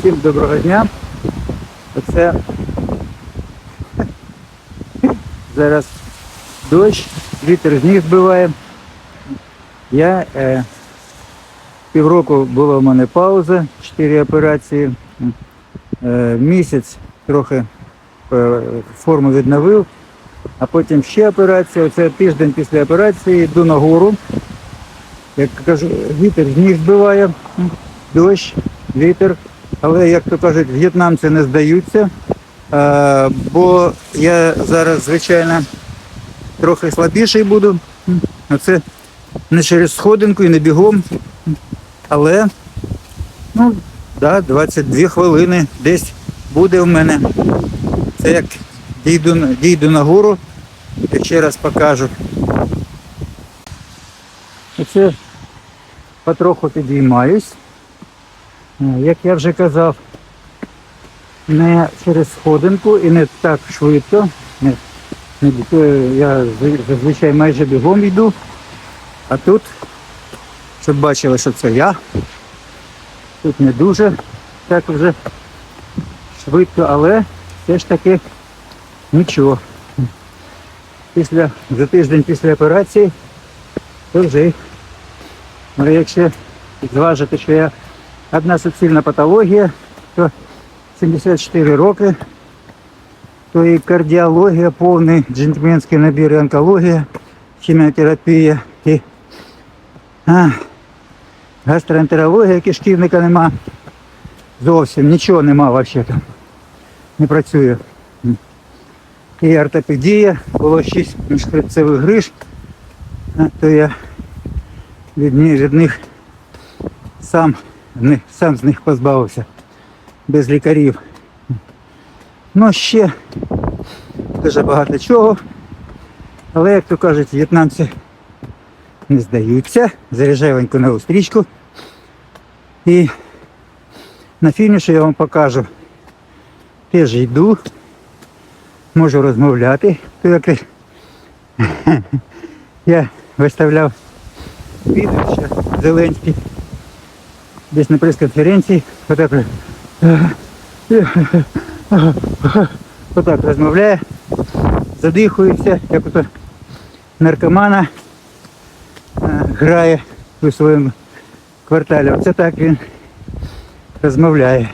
Всім доброго дня. Оце зараз дощ, вітер з ніг збиває. Я е, півроку була в мене пауза, 4 операції. Е, місяць трохи е, форму відновив, а потім ще операція. Оце тиждень після операції йду на гору. Як кажу, вітер з ніг збиває, дощ, вітер. Але, як то кажуть, в'єтнамці не здаються. Е, бо я зараз, звичайно, трохи слабіший буду. Оце не через сходинку і не бігом. Але ну, да, 22 хвилини десь буде в мене. Це як дійду, дійду на гору, я ще раз покажу. Оце потроху підіймаюсь. Е, Як я вже казав, не через сходинку і не так швидко. Не, не, я зазвичай майже бігом йду. А тут, щоб бачили, що це я. Тут не дуже так вже швидко, але все ж таки нічого. Після, за тиждень після операції, то вже, ну, якщо зважити, що я одна суцільна патологія, то 74 роки, то і кардіологія, повний джентльменський набір, онкологія, хіміотерапія і а, гастроентерологія, кишківника нема. Зовсім нічого нема взагалі там. Не працює. І ортопедія, було 6 міжхребцевих гриж, то я від них сам, сам з них позбавився без лікарів. Ну ще дуже багато чого. Але, як то кажуть, в'єтнамці не здаються. Заряджаєвенько на устрічку. І на фініші я вам покажу. Теж йду, можу розмовляти. То я виставляв відео ще Зеленський десь на прес-конференції. Отак, отак розмовляє, задихується, як ото наркомана е, грає у своєму кварталі. Оце так він розмовляє.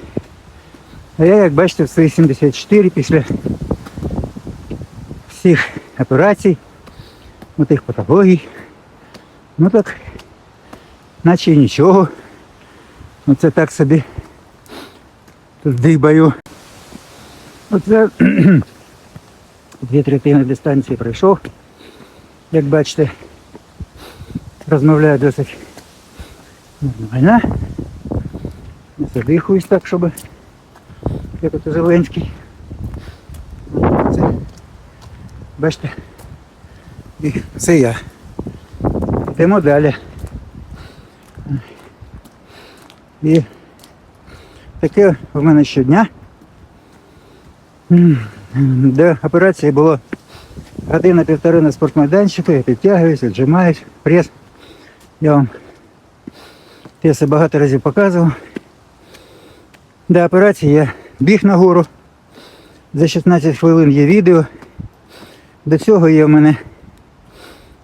А я, як бачите, в свої 74 після всіх операцій, ну, тих патологій, ну так, наче нічого. Ну це так собі тут дибаю. Оце дві третини дистанції пройшов. Як бачите, розмовляю досить нормально. Не задихуюсь так, щоб як от Зеленський. Це, бачите, і це я. Йдемо далі. І таке в мене щодня. До операції було година-півтори на спортмайданчику, я підтягуюся, віджимаюсь, прес. Я вам преси багато разів показував. До операції я біг на гору. За 16 хвилин є відео. До цього є в мене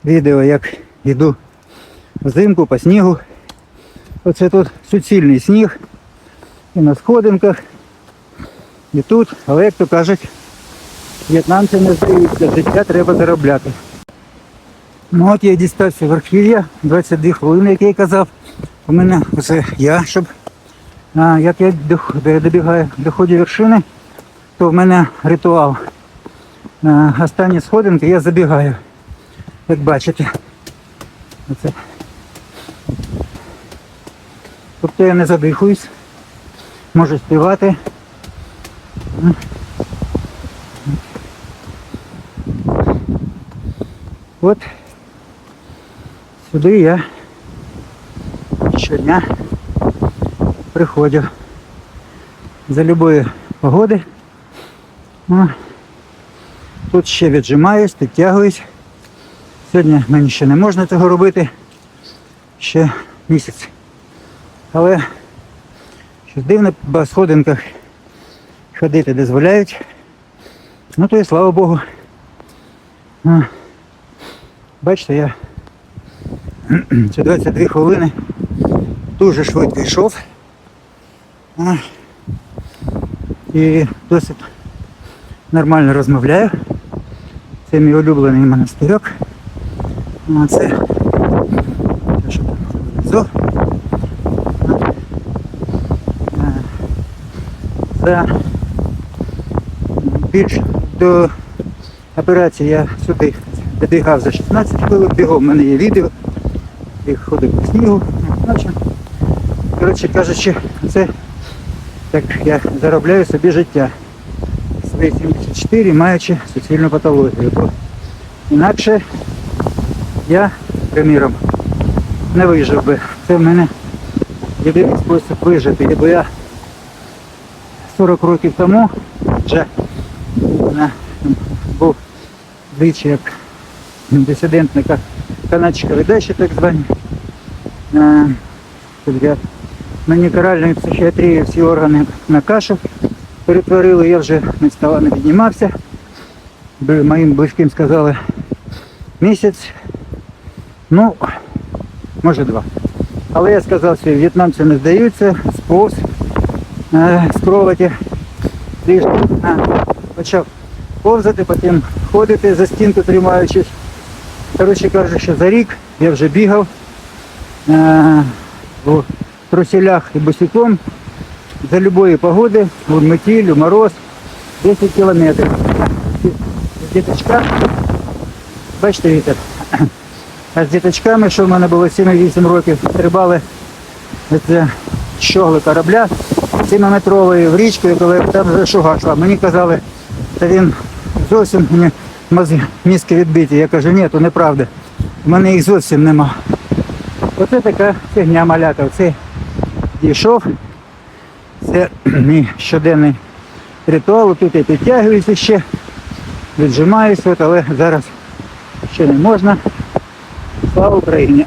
відео, як йду взимку по снігу. Оце тут суцільний сніг. І на сходинках, і тут, але як то кажуть, в'єтнамці не здаються, життя треба заробляти. Ну от я дістався верхів'я, 22 хвилини, як я й казав. У мене це я, щоб а, як я добігаю доході вершини, то в мене ритуал. А, останні сходинки я забігаю. Як бачите. Оце. Тобто я не задихуюсь, можу співати. От сюди я щодня приходжу за любої погоди. О, Тут ще віджимаюсь, підтягуюсь. Сьогодні мені ще не можна цього робити. Ще місяць. Але Щось дивно по сходинках ходити дозволяють. Ну то і слава Богу. А, бачите, я це 22 хвилини дуже швидко йшов. І досить нормально розмовляю. Це мій улюблений монастирьок. А це те, що там внизу. А, За більш до операції я сюди добігав за 16 хвилин, бігом, в мене є відео. Я ходив по снігу. Коротше кажучи, це так я заробляю собі життя. Свої 74, маючи суцільну патологію. Бо інакше я, приміром, не вижив би. Це в мене єдиний спосіб вижити. Бо я 40 років тому вже на, був двічі як дисидент на канадській видачі так звані. Е, мені каральної психіатрії всі органи на кашу перетворили, я вже не вставав, не піднімався. Моїм близьким сказали місяць, ну, може два. Але я сказав, що в'єтнамці не здаються, сповз е, з. Трішки е, почав повзати, потім ходити за стінку тримаючись. Коротше кажучи, за рік я вже бігав е, в труселях і босиком за любої погоди, в метіль, у мороз, 10 кілометрів. З бачите вітер, а з діточками, що в мене було 7-8 років, стрибали щогли корабля 7-метрової в річку, і коли там шуга йшла. Мені казали, та він зовсім мені мізки відбиті. Я кажу, ні, то неправда. У мене їх зовсім нема. Оце така фігня маляка. Оце дійшов. Це мій щоденний ритуал. Тут я підтягуюся ще, віджимаюся, але зараз ще не можна. Слава Україні!